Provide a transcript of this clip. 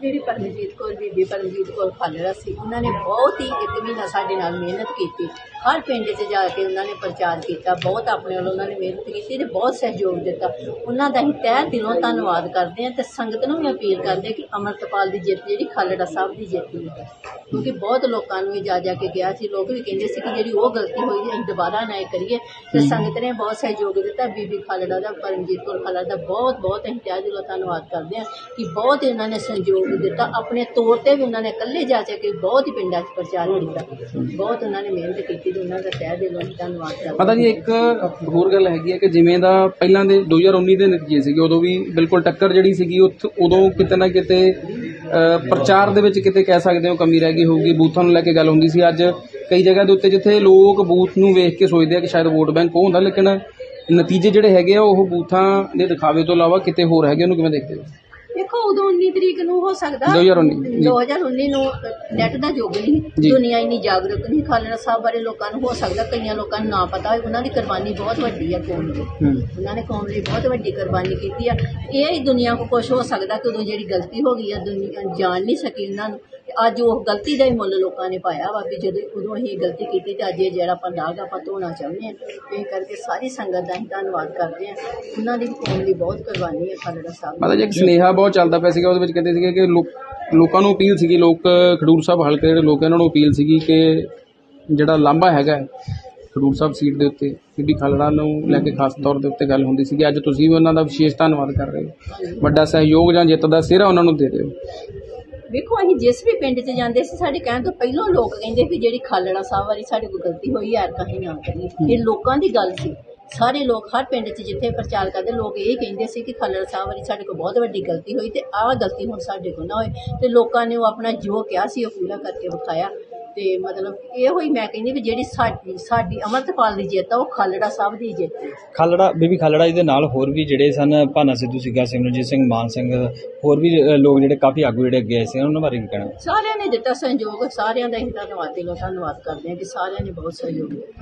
ਜਿਹੜੀ ਪਰਮਜੀਤ ਕੌਰ ਬੀਬੀ ਪਰਮਜੀਤ ਕੌਰ ਖਾਲੜਾ ਸੀ ਉਹਨਾਂ ਨੇ ਬਹੁਤ ਹੀ ਇੱਕ ਮਹੀਨਾ ਸਾਡੇ ਨਾਲ ਮਿਹਨਤ ਕੀਤੀ। ਹਰ ਪਿੰਡ 'ਚ ਜਾ ਕੇ ਉਹਨਾਂ ਨੇ ਪ੍ਰਚਾਰ ਕੀਤਾ ਬਹੁਤ ਆਪਣੇ ਵੱਲੋਂ ਉਹਨਾਂ ਨੇ ਮਿਹਨਤ ਕੀਤੀ ਤੇ ਬਹੁਤ ਸਹਿਯੋਗ ਦਿੱਤਾ। ਉਹਨਾਂ ਦਾ ਹੀ ਤਹਿ ਦਿਲੋਂ ਧੰਨਵਾਦ ਕਰਦੇ ਹਾਂ ਤੇ ਸੰਗਤ ਨੂੰ ਵੀ ਅਪੀਲ ਕਰਦੇ ਹਾਂ ਕਿ ਅਮਰਤਪਾਲ ਦੀ ਜਿੱਤ ਜਿਹੜੀ ਖਾਲੜਾ ਸਾਹਿਬ ਦੀ ਜਿੱਤ ਹੈ। ਕਿਉਂਕਿ ਬਹੁਤ ਲੋਕਾਂ ਨੂੰ ਵੀ ਜਾ ਜਾ ਕੇ ਗਿਆ ਸੀ ਲੋਕ ਵੀ ਕਹਿੰਦੇ ਸੀ ਕਿ ਜਿਹੜੀ ਉਹ ਗਲਤੀ ਹੋਈ ਅਸੀਂ ਦੁਬਾਰਾ ਨਾ ਇਹ ਕਰੀਏ। ਤੇ ਸੰਗਤ ਨੇ ਬਹੁਤ ਸਹਿਯੋਗ ਦਿੱਤਾ ਬੀਬੀ ਖਾਲੜਾ ਦਾ ਪਰਮਜੀਤ ਕੌਰ ਖਾਲੜਾ ਦਾ ਬਹੁਤ ਬਹੁਤ ਅਸੀਂ ਤਹਿ ਦਿਲੋਂ ਧੰਨਵਾਦ ਕਰਦੇ ਹਾਂ ਕਿ ਬਹੁਤ ਹੀ ਉਹਨਾਂ ਨੇ ਸਹਿਯੋਗ ਦਿੱਤਾ। ਆਪਣੇ ਤੌਰ ਤੇ ਵੀ ਉਹਨਾਂ ਨੇ ਇਕੱਲੇ ਜਾ ਜਾ ਕੇ ਬਹੁਤ ਹੀ ਪਿੰਡਾਂ 'ਚ ਪ੍ਰਚਾਰ ਕੀਤਾ। ਬਹੁਤ ਉਹਨਾਂ ਨੇ ਮਿਹਨਤ ਕੀਤੀ ਤੇ ਉਹਨਾਂ ਦਾ ਤਹਿ ਦਿਲੋਂ ਧੰਨਵਾਦ ਕਰਦੇ ਪਤਾ ਜੀ ਇੱਕ ਹੋਰ ਗੱਲ ਹੈਗੀ ਹੈ ਕਿ ਜਿਵੇਂ ਦਾ ਪਹਿਲਾਂ ਦੇ 2019 ਦੇ ਨਤੀਜੇ ਸੀਗੇ, ਉਦੋਂ ਵੀ ਬਿਲਕੁਲ ਟੱਕਰ ਜਿਹੜੀ ਸੀਗੀ, ਉੱਥ- ਉਦੋਂ ਕਿਤੇ ਨਾ ਕਿਤੇ ਪ੍ਰਚਾਰ ਦੇ ਵਿੱਚ ਕਿਤੇ ਕਹਿ ਸਕਦੇ ਹੋ ਕਮੀ ਰਹਿ ਗਈ ਹੋਊਗੀ। ਬੂਥਾਂ ਨੂੰ ਲੈ ਕੇ ਗੱਲ ਹੁੰਦੀ ਸੀ। ਅੱਜ ਕਈ ਜਗ੍ਹਾ ਦੇ ਉੱਤੇ ਜਿੱਥੇ ਲੋਕ ਬੂਥ ਨੂੰ ਵੇਖ ਕੇ ਸੋਚਦੇ ਆ ਕਿ ਸ਼ਾਇਦ ਵੋਟ ਬੈਂਕ ਉਹ ਹੁੰਦਾ, ਲੇਕਿਨ ਨਤੀਜੇ ਜਿਹੜੇ ਹੈਗੇ ਆ, ਉਹ ਬੂਥਾਂ ਦੇ ਦਿਖਾਵੇ ਤੋਂ ਇਲਾਵਾ ਕਿਤੇ ਹੋਰ ਹੈਗੇ ਉਹਨੂੰ ਕਿਵੇਂ ਦੇਖਦੇ ਹੋ? ਦੇਖੋ ਉਦੋਂ 19 ਤਰੀਕ ਨੂੰ ਹੋ ਸਕਦਾ। 2019 ਜੀ। 2019 ਨੂੰ ਨੈਟ ਦਾ ਯੁੱਗ ਨਹੀਂ। ਜੀ। ਦੁਨੀਆ ਇੰਨੀ ਜਾਗਰੂਕ ਨਹੀਂ ਖਾਲੜਾ ਸਾਹਿਬ ਬਾਰੇ ਲੋਕਾਂ ਨੂੰ ਹੋ ਸਕਦਾ ਕਈਆਂ ਲੋਕਾਂ ਨੂੰ ਨਾ ਪਤਾ ਹੋਵੇ। ਉਹਨਾਂ ਦੀ ਕੁਰਬਾਨੀ ਬਹੁਤ ਵੱਡੀ ਹੈ ਕੌਮ ਦੀ। ਹੂੰ। ਉਹਨਾਂ ਨੇ ਕੌਮ ਲਈ ਬਹੁਤ ਵੱਡੀ ਕੁਰਬਾਨੀ ਕੀਤੀ ਆ। ਇਹ ਹੀ ਦੁਨੀਆ ਕੋ ਕੁਛ ਹੋ ਸਕਦਾ ਕਿ ਉਦੋਂ ਜਿਹੜੀ ਗਲਤੀ ਹੋ ਗਈ ਆ ਦੁਨੀਆ ਜਾਣ ਨਹੀਂ ਸਕੀ ਉਹਨਾਂ ਨੂੰ। ਅੱਜ ਉਹ ਗਲਤੀ ਦਾ ਹੀ ਮੁੱਲ ਲੋਕਾਂ ਨੇ ਪਾਇਆ ਵਾ ਵੀ ਜਦੋਂ ਉਦੋਂ ਅਸੀਂ ਗਲਤੀ ਕੀਤੀ ਤੇ ਅੱਜ ਇਹ ਜਿਹੜਾ ਆਪਾਂ ਦਾਗ ਆਪਾਂ ਧੋਣਾ ਚਾਹੁੰਦੇ ਆ ਇਹ ਕਰਕੇ ਸਾਰੀ ਸੰਗਤ ਦਾ ਅਸੀਂ ਧੰਨਵਾਦ ਕਰਦੇ ਆ ਉਹਨਾਂ ਦੀ ਕੌਮ ਲਈ ਬਹੁਤ ਕੁਰਬਾਨੀ ਹੈ ਖਾਲੜਾ ਸਾਹਿਬ ਜੀ ਇੱਕ ਸੁਨੇਹਾ ਬਹੁਤ ਚੱਲਦਾ ਪਿਆ ਸੀਗਾ ਉਹਦੇ ਵਿੱਚ ਕਹਿੰਦੇ ਸੀਗੇ ਕਿ ਲੋਕ ਨੂੰ ਅਪੀਲ ਸੀਗੀ ਲੋਕ ਖਡੂਰ ਸਾਹਿਬ ਹਲਕੇ ਦੇ ਜਿਹੜੇ ਲੋਕ ਇਹਨਾਂ ਨੂੰ ਅਪੀਲ ਸੀਗੀ ਕਿ ਜਿਹੜਾ ਲਾਂਭਾ ਹੈਗਾ ਹੈ, ਖਡੂਰ ਸਾਹਿਬ ਸੀਟ ਦੇ ਉੱਤੇ ਬੀਬੀ ਖਾਲੜਾ ਨੂੰ ਲੈ ਕੇ ਖਾਸ ਤੌਰ ਦੇ ਉੱਤੇ ਗੱਲ ਹੁੰਦੀ ਸੀਗੀ। ਅੱਜ ਤੁਸੀਂ ਵੀ ਉਹਨਾਂ ਦਾ ਵਿਸ਼ੇਸ਼ ਧੰਨਵਾਦ ਕਰ ਰਹੇ ਹੋ। ਵੱਡਾ ਸਹਿਯੋਗ ਜਾਂ ਜਿੱਤ ਦਾ ਸਿਹਰਾ ਉਹਨਾਂ ਨੂੰ ਦੇ ਰਹੇ ਹੋ ਵੇਖੋ ਅਸੀਂ ਜਿਸ ਵੀ ਪਿੰਡ 'ਚ ਜਾਂਦੇ ਸੀ ਸਾਡੇ ਕਹਿਣ ਤੋਂ ਪਹਿਲਾਂ ਲੋਕ ਕਹਿੰਦੇ ਵੀ ਜਿਹੜੀ ਖਾਲੜਾ ਸਾਹਿਬ ਵਾਲੀ ਸਾਡੇ ਕੋਲ ਗਲਤੀ ਹੋਈ ਯਾਰ ਕਹੀਂ ਨਾ ਕਰੀਏ। ਇਹ ਲੋਕਾਂ ਦੀ ਗੱਲ ਸੀ। ਸਾਰੇ ਲੋਕ ਹਰ ਪਿੰਡ 'ਚ ਜਿੱਥੇ ਪ੍ਰਚਾਰ ਕਰਦੇ ਲੋਕ ਇਹ ਕਹਿੰਦੇ ਸੀ ਕਿ ਖਾਲੜਾ ਸਾਹਿਬ ਵਾਲੀ ਸਾਡੇ ਕੋਲ ਬਹੁਤ ਵੱਡੀ ਗਲਤੀ ਹੋਈ ਤੇ ਆਹ ਗਲਤੀ ਹੁਣ ਸਾਡੇ ਕੋਲ ਨਾ ਹੋਏ। ਤੇ ਲੋਕਾਂ ਨੇ ਉਹ ਆਪਣਾ ਜੋ ਕਿਹਾ ਸੀ ਉਹ ਪੂਰਾ ਕਰਕੇ ਵਿਖਾਇਆ। ਤੇ ਮਤਲਬ ਇਹੋ ਹੀ ਮੈਂ ਕਹਿੰਦੀ ਵੀ ਜਿਹੜੀ ਸਾਡੀ ਸਾਡੀ ਅਮਰਤਪਾਲ ਦੀ ਜਿੱਤ ਆ ਉਹ ਖਾਲੜਾ ਸਾਹਿਬ ਦੀ ਜਿੱਤ ਹੈ ਖਾਲੜਾ ਬੀਬੀ ਖਾਲੜਾ ਜੀ ਦੇ ਨਾਲ ਹੋਰ ਵੀ ਜਿਹੜੇ ਸਨ ਭਾਨਾ ਸਿੱਧੂ ਸੀਗਾ ਸਿਮਰਨਜੀਤ ਸਿੰਘ ਮਾਨ ਸਿੰਘ ਹੋਰ ਵੀ ਅ, ਲੋਕ ਜਿਹੜੇ ਕਾਫੀ ਆਗੂ ਜਿਹੜੇ ਅੱਗੇ ਆਏ ਸੀ ਉਹਨਾਂ ਬਾਰੇ ਕੀ ਕਹਿਣਾ? ਸਾਰਿਆਂ ਨੇ ਦਿੱਤਾ ਸਹਿਯੋਗ ਸਾਰਿਆਂ ਦਾ ਹੀ ਧੰਨਵਾਦ ਦਿਲੋਂ ਧੰਨਵਾਦ ਕਰਦੇ ਹਾਂ ਕਿ ਸਾਰਿਆਂ ਨੇ ਬਹੁਤ ਸਹਿਯੋਗ ਦਿੱਤਾ।